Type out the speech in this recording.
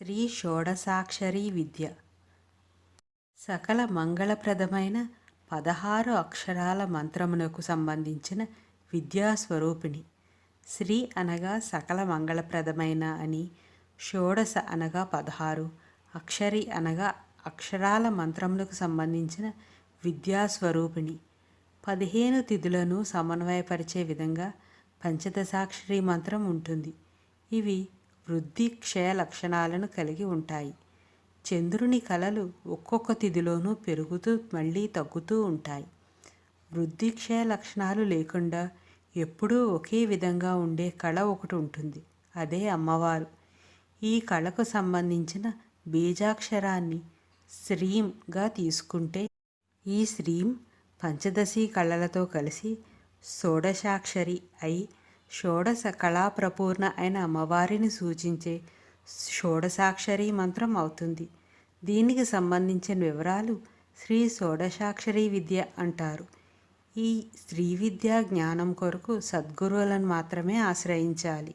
శ్రీ షోడసాక్షరి విద్య. సకల మంగళప్రదమైన పదహారు అక్షరాల మంత్రమునకు సంబంధించిన విద్యాస్వరూపిణి. శ్రీ అనగా సకల మంగళప్రదమైన అని షోడశ అనగా పదహారు అక్షరి అనగా అక్షరాల మంత్రములకు సంబంధించిన విద్యాస్వరూపిణి. పదిహేను తిథులను సమన్వయపరిచే విధంగా పంచదశాక్షరి మంత్రం ఉంటుంది. ఇవి వృద్ధి క్షయ లక్షణాలను కలిగి ఉంటాయి. చంద్రుని కళలు ఒక్కొక్క తిథిలోనూ పెరుగుతూ మళ్ళీ తగ్గుతూ ఉంటాయి. వృద్ధి క్షయ లక్షణాలు లేకుండా ఎప్పుడూ ఒకే విధంగా ఉండే కళ ఒకటి ఉంటుంది. అదే అమ్మవారు. ఈ కళకు సంబంధించిన బీజాక్షరాన్ని శ్రీంగా తీసుకుంటే ఈ శ్రీం పంచదశి కళలతో కలిసి షోడశాక్షరి అయి షోడశ కళాప్రపూర్ణ అయిన అమ్మవారిని సూచించే షోడశాక్షరి మంత్రం అవుతుంది. దీనికి సంబంధించిన వివరాలు శ్రీ షోడశాక్షరి విద్య అంటారు. ఈ స్త్రీ విద్యా జ్ఞానం కొరకు సద్గురువులను మాత్రమే ఆశ్రయించాలి.